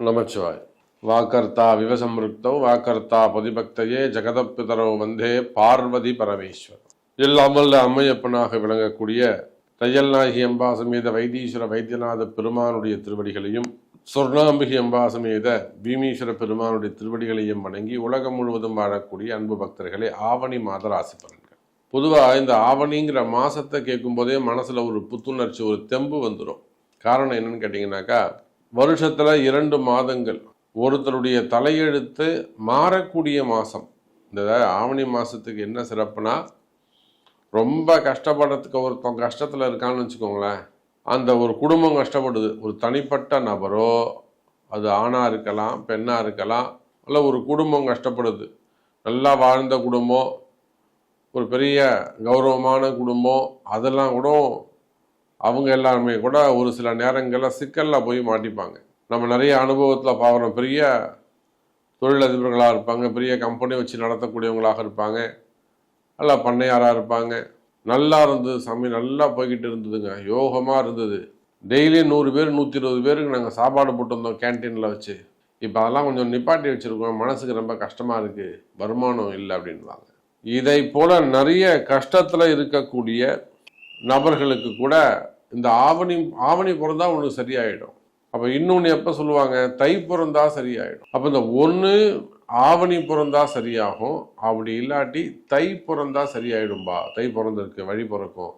நமச்சிவாய் வாக்கர்த்தா விவசம்ருக்தௌ வாக்கர்த்தா பதிபக்தையே ஜெகதப்பிதரோ வந்தே பார்வதி பரமேஸ்வர் இல்லாமல் அம்மையப்பனாக விளங்கக்கூடிய தையல்நாயகி அம்பா சமேத வைத்தீஸ்வர வைத்தியநாத பெருமானுடைய திருவடிகளையும் சொர்ணாம்பிகை அம்பா சமேத பீமீஸ்வர பெருமானுடைய திருவடிகளையும் வணங்கி உலகம் முழுவதும் வாழக்கூடிய அன்பு பக்தர்களே ஆவணி மாத ராசி பலன்கள். பொதுவாக இந்த ஆவணிங்கிற மாசத்தை கேட்கும்போதே மனசுல ஒரு புத்துணர்ச்சி ஒரு தெம்பு வந்துடும் காரணம் என்னன்னு கேட்டிங்கனாக்கா வருஷத்தில் இரண்டு மாதங்கள். ஒருத்தருடைய தலையெழுத்து மாறக்கூடிய மாதம் இந்த ஆவணி மாதத்துக்கு என்ன சிறப்புனா ரொம்ப கஷ்டப்படுறதுக்கு ஒருத்தன் கஷ்டத்தில் இருக்கான்னு வச்சுக்கோங்களேன். அந்த ஒரு குடும்பம் கஷ்டப்படுது. ஒரு தனிப்பட்ட நபரோ அது ஆணாக இருக்கலாம் பெண்ணாக இருக்கலாம் இல்லை ஒரு குடும்பம் கஷ்டப்படுது. நல்லா வாழ்ந்த குடும்பம் ஒரு பெரிய கௌரவமான குடும்பம் அதெல்லாம் கூட அவங்க எல்லாருமே கூட ஒரு சில நேரங்களில் சிக்கலில் போய் மாட்டிப்பாங்க. நம்ம நிறைய அனுபவத்தில் பார்க்குறோம் பெரிய தொழிலதிபர்களாக இருப்பாங்க பெரிய கம்பெனி வச்சு நடத்தக்கூடியவங்களாக இருப்பாங்க. நல்லா பண்ணையாராக இருப்பாங்க. நல்லா இருந்தது சாமி நல்லா போய்கிட்டு இருந்ததுங்க. யோகமாக இருந்தது. டெய்லியும் நூறு பேர் நூற்றி இருபது பேருக்கு நாங்கள் சாப்பாடு போட்டிருந்தோம் கேன்டீனில் வச்சு. இப்போ அதெல்லாம் கொஞ்சம் நிப்பாட்டி வச்சுருக்கோம். மனசுக்கு ரொம்ப கஷ்டமாக இருக்குது வருமானம் இல்லை அப்படின்வாங்க இதை போல் நிறைய கஷ்டத்தில் இருக்கக்கூடிய நபர்களுக்கு கூட இந்த ஆவணி ஆவணி பிறந்தா ஒன்று சரியாயிடும். அப்போ இன்னொன்று எப்போ சொல்லுவாங்க? தை பிறந்தா சரியாயிடும். அப்போ இந்த ஒன்று ஆவணி பிறந்தா சரியாகும். அப்படி இல்லாட்டி தை பிறந்தா சரியாயிடும்பா. தை பிறந்திருக்கு வழி பிறக்கும்.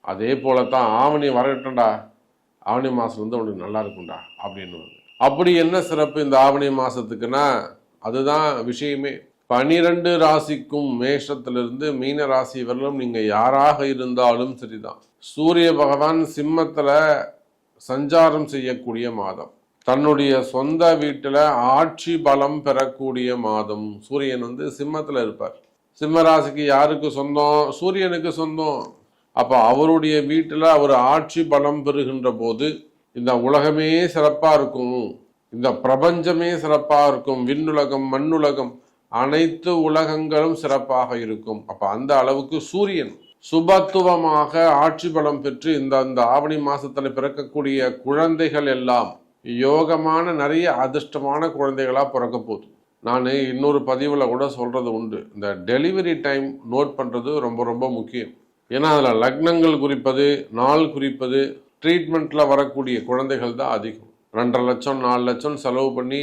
அதே போல தான் ஆவணி வரட்டும்டா. ஆவணி மாதம் வந்து உனக்கு நல்லா இருக்கும்டா அப்படின்னு அப்படி என்ன சிறப்பு இந்த ஆவணி மாதத்துக்குன்னா அதுதான் விஷயமே. பனிரெண்டு ராசிக்கும் மேஷத்திலிருந்து மீன ராசி வரலும் நீங்க யாராக இருந்தாலும் சரிதான். சூரிய பகவான் சிம்மத்துல சஞ்சாரம் செய்யக்கூடிய மாதம். தன்னுடைய சொந்த வீட்டுல ஆட்சி பலம் பெறக்கூடிய மாதம். சூரியன் வந்து சிம்மத்துல இருப்பார். சிம்ம ராசிக்கு யாருக்கு சொந்தம்? சூரியனுக்கு சொந்தம். அப்ப அவருடைய வீட்டுல அவர் ஆட்சி பலம் பெறுகின்ற போது இந்த உலகமே சிறப்பா இருக்கும். இந்த பிரபஞ்சமே சிறப்பா இருக்கும். விண்ணுலகம் மண்ணுலகம் அனைத்து உலகங்களும் சிறப்பாக இருக்கும். அப்ப அந்த அளவுக்கு சூரியன் சுபத்துவமாக ஆட்சி பலம் பெற்று இந்த அந்த ஆவணி மாசத்துல பிறக்கக்கூடிய குழந்தைகள் எல்லாம் யோகமான நிறைய அதிர்ஷ்டமான குழந்தைகளா பிறக்க போகுது. நான் இன்னொரு பதிவில் கூட சொல்றது உண்டு. இந்த டெலிவரி டைம் நோட் பண்றது ரொம்ப ரொம்ப முக்கியம். ஏன்னா அதில் லக்னங்கள் குறிப்பது நாள் குறிப்பது ட்ரீட்மெண்ட்டில் வரக்கூடிய குழந்தைகள் தான் அதிகம். ரெண்டரை லட்சம் நாலு லட்சம் செலவு பண்ணி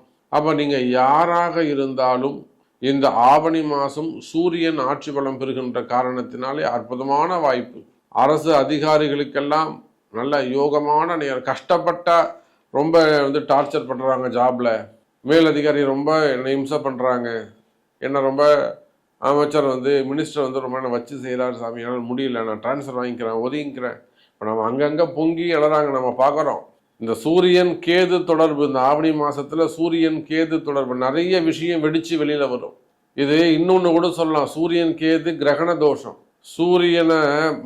அப்போ நீங்கள் யாராக இருந்தாலும் இந்த ஆவணி மாதம் சூரியன் ஆட்சி பலம் பெறுகின்ற காரணத்தினாலே அற்புதமான வாய்ப்பு. அரசு அதிகாரிகளுக்கெல்லாம் நல்ல யோகமான நேரம் கஷ்டப்பட்ட ரொம்ப வந்து டார்ச்சர் பண்ணுறாங்க ஜாப்ல. மேலதிகாரி ரொம்ப என்னை இம்சை பண்ணுறாங்க என்னை ரொம்ப அமைச்சர் வந்து மினிஸ்டர் வந்து ரொம்ப என்ன வச்சு செய்கிறாரு சாமி. என்னால் முடியல. நான் ட்ரான்ஸ்ஃபர் வாங்கிக்கிறேன் ஒதுங்கிக்கிறேன். இப்போ நம்ம அங்கங்கே பொங்கி எழுறாங்க நம்ம பார்க்குறோம் இந்த சூரியன் கேது தொடர்பு இந்த ஆவணி மாசத்துல சூரியன் கேது தொடர்பு நிறைய விஷயம் வெடிச்சு வெளியில வரும். இது இன்னொன்னு கூட சொல்லலாம். சூரியன் கேது கிரகண தோஷம். சூரியனை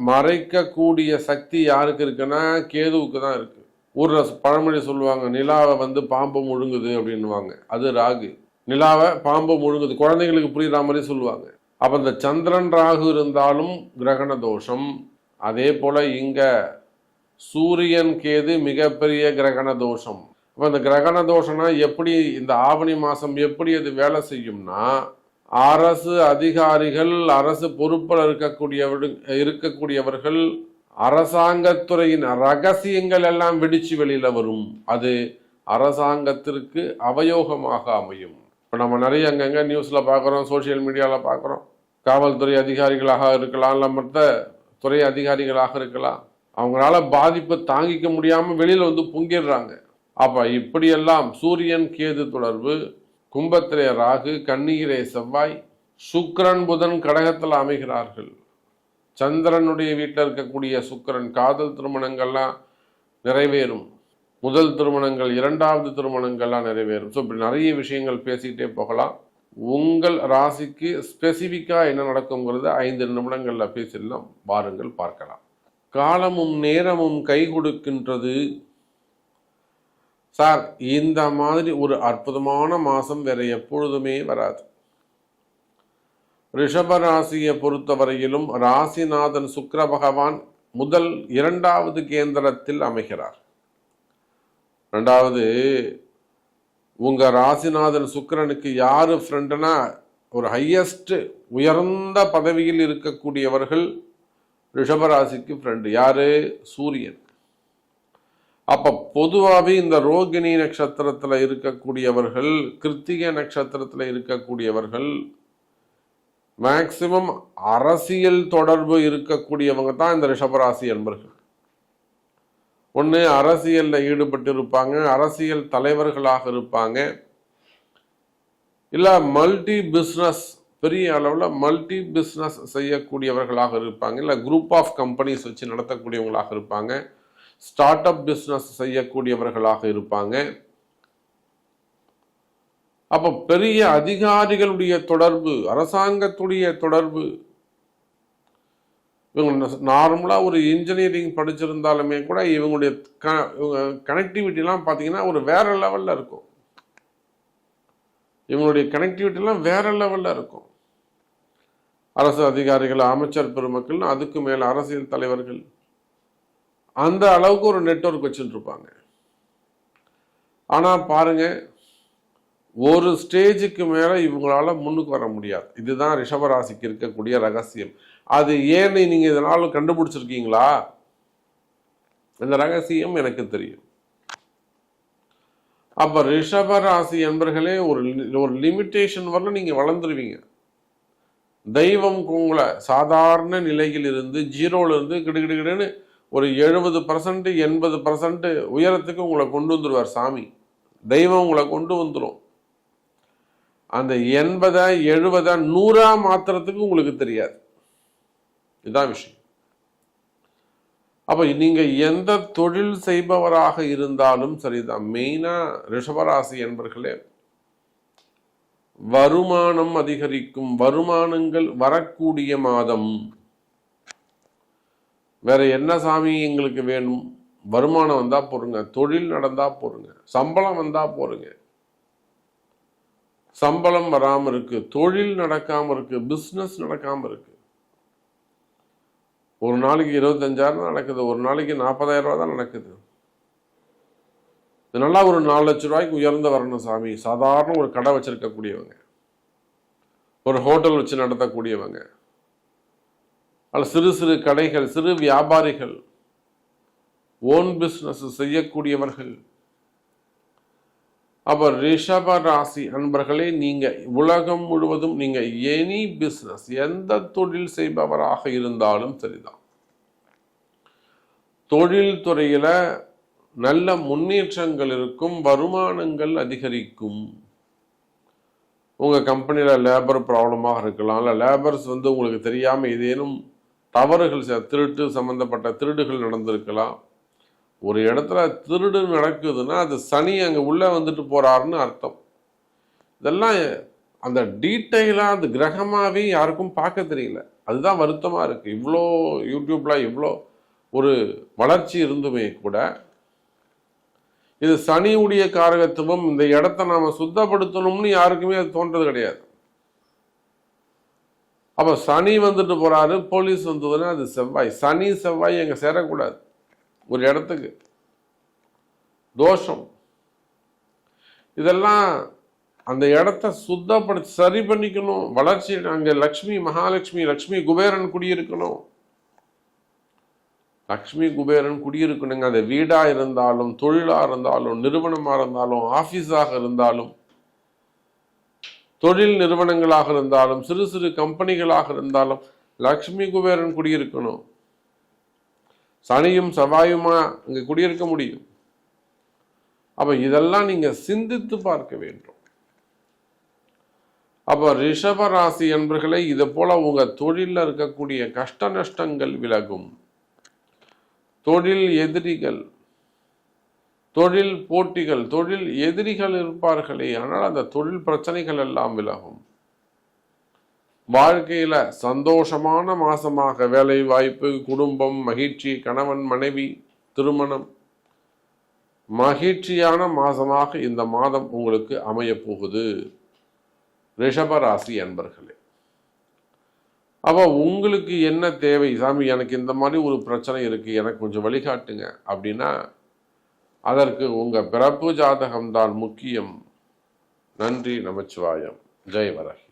மறைக்கக்கூடிய சக்தி யாருக்கு இருக்குன்னா கேதுவுக்கு தான் இருக்கு. ஊர்ல பழமொழி சொல்லுவாங்க நிலாவை வந்து பாம்பு முழுங்குது அப்படின்னுவாங்க. அது ராகு. நிலாவை பாம்பு முழுங்குது. குழந்தைங்களுக்கு புரியுற மாதிரி சொல்லுவாங்க. அப்ப இந்த சந்திரன் ராகு இருந்தாலும் கிரகண தோஷம். அதே போல இங்க சூரியன் கேது மிகப்பெரிய கிரகண தோஷம். இப்போ இந்த கிரகண தோஷம்னா எப்படி இந்த ஆவணி மாதம் எப்படி அது வேலை செய்யும்னா அரசு அதிகாரிகள் அரசு பொறுப்பில் இருக்கக்கூடியவர்கள் இருக்கக்கூடியவர்கள் அரசாங்கத்துறையின் ரகசியங்கள் எல்லாம் வெடிச்சு வெளியில் வரும். அது அரசாங்கத்திற்கு அவயோகமாக அமையும். இப்போ நம்ம நிறைய அங்கங்கே நியூஸில் பார்க்குறோம் சோஷியல் மீடியாவில் பார்க்குறோம். காவல்துறை அதிகாரிகளாக இருக்கலாம் இல்லை மற்ற துறை அதிகாரிகளாக இருக்கலாம். அவங்களால பாதிப்பை தாங்கிக்க முடியாம வெளியில வந்து பொங்கிடுறாங்க. அப்ப இப்படியெல்லாம் சூரியன் கேது தொடர்பு கும்பத்திலே ராகு கண்ணீரே செவ்வாய் சுக்கரன் புதன் கடகத்தில் அமைகிறார்கள். சந்திரனுடைய வீட்டில் இருக்கக்கூடிய சுக்கரன் காதல் திருமணங்கள்லாம் நிறைவேறும். முதல் திருமணங்கள் இரண்டாவது திருமணங்கள்லாம் நிறைவேறும். ஸோ இப்படி நிறைய விஷயங்கள் பேசிக்கிட்டே போகலாம். உங்கள் ராசிக்கு ஸ்பெசிஃபிக்காக என்ன நடக்குங்கிறத ஐந்து நிமிடங்களில் பேசிடலாம். வாருங்கள் பார்க்கலாம். காலமும் நேரமும் கை கொடுக்கின்றது. சார் இந்த மாதிரி ஒரு அற்புதமான மாதம் வேற எப்பொழுதுமே வராது. ரிஷப ராசியை பொறுத்தவரையிலும் ராசிநாதன் சுக்கர பகவான் முதல் இரண்டாவது கேந்திரத்தில் அமைகிறார். ரெண்டாவது உங்க ராசிநாதன் சுக்கிரனுக்கு யாரு ஃப்ரெண்டுனா ஒரு ஹையஸ்ட் உயர்ந்த பதவியில் இருக்கக்கூடியவர்கள் ரிஷபராசிக்கு ஃப்ரெண்டு யாரு? சூரியன். அப்போ பொதுவாகவே இந்த ரோகிணி நட்சத்திரத்தில் இருக்கக்கூடியவர்கள் கிருத்திகை நட்சத்திரத்தில் இருக்கக்கூடியவர்கள் மேக்சிமம் அரசியல் தொடர்பு இருக்கக்கூடியவங்க தான் இந்த ரிஷபராசி என்பர்கள். ஒன்று அரசியலில் ஈடுபட்டு இருப்பாங்க அரசியல் தலைவர்களாக இருப்பாங்க. இல்லை மல்டி பிஸ்னஸ் பெரிய அளவில் மல்டி பிஸ்னஸ் செய்யக்கூடியவர்களாக இருப்பாங்க. இல்லை குரூப் ஆஃப் கம்பெனிஸ் வச்சு நடத்தக்கூடியவங்களாக இருப்பாங்க. ஸ்டார்ட் அப் பிஸ்னஸ் செய்யக்கூடியவர்களாக இருப்பாங்க. அப்போ பெரிய அதிகாரிகளுடைய தொடர்பு அரசாங்கத்துடைய தொடர்பு. இவங்க நார்மலாக ஒரு இன்ஜினியரிங் படிச்சிருந்தாலுமே கூட இவங்களுடைய க இவங்க கனெக்டிவிட்டிலாம் பார்த்தீங்கன்னா ஒரு வேற லெவலில் இருக்கும். இவங்களுடைய கனெக்டிவிட்டிலாம் வேற லெவலில் இருக்கும். அரசு அதிகாரிகள் அமைச்சர் பெருமக்கள் அதுக்கு மேலே அரசியல் தலைவர்கள். அந்த அளவுக்கு ஒரு நெட்ஒர்க் வச்சுட்டு இருப்பாங்க ஆனால் பாருங்க ஒரு ஸ்டேஜுக்கு மேலே இவங்களால முன்னுக்கு வர முடியாது. இதுதான் ரிஷபராசிக்கு இருக்கக்கூடிய ரகசியம். அது ஏன்னு நீங்கள் இதனால் கண்டுபிடிச்சிருக்கீங்களா? இந்த ரகசியம் எனக்கு தெரியும். அப்போ ரிஷபராசி என்பர்களே ஒரு ஒரு லிமிட்டேஷன் வரல நீங்கள் வளர்ந்துருவீங்க. தெய்வம் உங்களை சாதாரண நிலையில் இருந்து ஜீரோலேருந்து கிடுகிடுகிடுன்னு ஒரு எழுபது பர்சன்ட் எண்பது பர்சன்ட் உயரத்துக்கு உங்களை கொண்டு வந்துடுவார் சாமி. தெய்வம் உங்களை கொண்டு வந்துடும் அந்த எண்பதை எழுபதை நூறா மாத்திரத்துக்கு உங்களுக்கு தெரியாது. இதுதான் விஷயம். அப்போ நீங்கள் எந்த தொழில் செய்பவராக இருந்தாலும் சரிதான். மெயினாக ரிஷபராசி என்பர்களே வருமானம் அதிகரிக்கும் வருமானங்கள் வரக்கூடிய மாதம். வேற என்ன சாமி எங்களுக்கு வேணும்? வருமானம் வந்தா போருங்க தொழில் நடந்தா போருங்க சம்பளம் வந்தா போருங்க. சம்பளம் வராம இருக்கு தொழில் நடக்காம இருக்கு பிஸ்னஸ் நடக்காம இருக்கு. ஒரு நாளைக்கு இருபத்தஞ்சாயிரம் நடக்குது ஒரு நாளைக்கு நாற்பதாயிரம் ரூபா தான் நடக்குது. நல்லா ஒரு நாலு லட்ச ரூபாய்க்கு உயர்ந்த வரணும் சாமி. சாதாரண ஒரு கடை வச்சிருக்கக்கூடியவங்க. ஒரு ஹோட்டல் வச்சு நடத்தக்கூடியவங்க. அல்ல சிறு சிறு கடைகள் சிறு வியாபாரிகள் ஓன் பிஸ்னஸ் செய்யக்கூடியவர்கள். அப்ப ரிஷப ராசி அன்பர்களே நீங்க உலகம் முழுவதும் நீங்க எனி பிஸ்னஸ் எந்த தொழில் செய்பவராக இருந்தாலும் சரிதான். தொழில் துறையில நல்ல முன்னேற்றங்கள் இருக்கும் வருமானங்கள் அதிகரிக்கும். உங்கள் கம்பெனியில் லேபர் ப்ராப்ளமாக இருக்கலாம் இல்லை லேபர்ஸ் வந்து உங்களுக்கு தெரியாமல் ஏதேனும் தவறுகள் திருட்டு சம்மந்தப்பட்ட திருடுகள் நடந்திருக்கலாம். ஒரு இடத்துல திருடு நடக்குதுன்னா அது சனி அங்கே உள்ளே வந்துட்டு போகிறாருன்னு அர்த்தம். இதெல்லாம் அந்த டீட்டெயிலாக அது கிரகமாகவே யாருக்கும் பார்க்க தெரியல. அதுதான் வருத்தமாக இருக்குது இவ்வளோ யூடியூப்பில் இவ்வளோ ஒரு வளர்ச்சி இருந்துமே கூட இது சனியுடைய காரகத்துவம் இந்த இடத்த நாம சுத்தப்படுத்தணும்னு யாருக்குமே அது தோன்றது கிடையாது. அப்ப சனி வந்துட்டு போறாரு போலீஸ் வந்ததுன்னா அது செவ்வாய். சனி செவ்வாய் எங்க சேரக்கூடாது. ஒரு இடத்துக்கு. தோஷம். இதெல்லாம் அந்த இடத்த சுத்தப்படுத்தி சரி பண்ணிக்கணும். வளர்ச்சி அங்கே லக்ஷ்மி மகாலட்சுமி லக்ஷ்மி குபேரன் குடியிருக்கணும். லக்ஷ்மி குபேரன் குடியிருக்கணுங்க. அது வீடாக இருந்தாலும் தொழிலாக இருந்தாலும் நிறுவனமாக இருந்தாலும் ஆஃபீஸாக இருந்தாலும் தொழில் நிறுவனங்களாக இருந்தாலும் சிறு சிறு கம்பெனிகளாக இருந்தாலும் லக்ஷ்மி குபேரன் குடியிருக்கணும். சனியும் செவ்வாயுமா அங்கே குடியிருக்க முடியும். அப்ப இதெல்லாம் நீங்க சிந்தித்து பார்க்க வேண்டும். அப்ப ரிஷபராசி என்பர்களை இது போல உங்க தொழில இருக்கக்கூடிய கஷ்ட நஷ்டங்கள் விலகும். தொழில் எதிரிகள் தொழில் போட்டிகள் தொழில் எதிரிகள் இருப்பார்களே ஆனால் அந்த தொழில் பிரச்சனைகள் எல்லாம் விலகும். வாழ்க்கையில சந்தோஷமான மாசமாக வேலை வாய்ப்பு குடும்பம் மகிழ்ச்சி கணவன் மனைவி திருமணம் மகிழ்ச்சியான மாதமாக இந்த மாதம் உங்களுக்கு அமையப் போகுது ரிஷபராசி அன்பர்களே அப்போ உங்களுக்கு என்ன தேவை? சாமி எனக்கு இந்த மாதிரி ஒரு பிரச்சனை இருக்குது எனக்கு கொஞ்சம் வழிகாட்டுங்க. அப்படின்னா அதற்கு உங்கள் பிறப்பு ஜாதகம்தான் முக்கியம். நன்றி நமச்சிவாயம். ஜெய் வரகி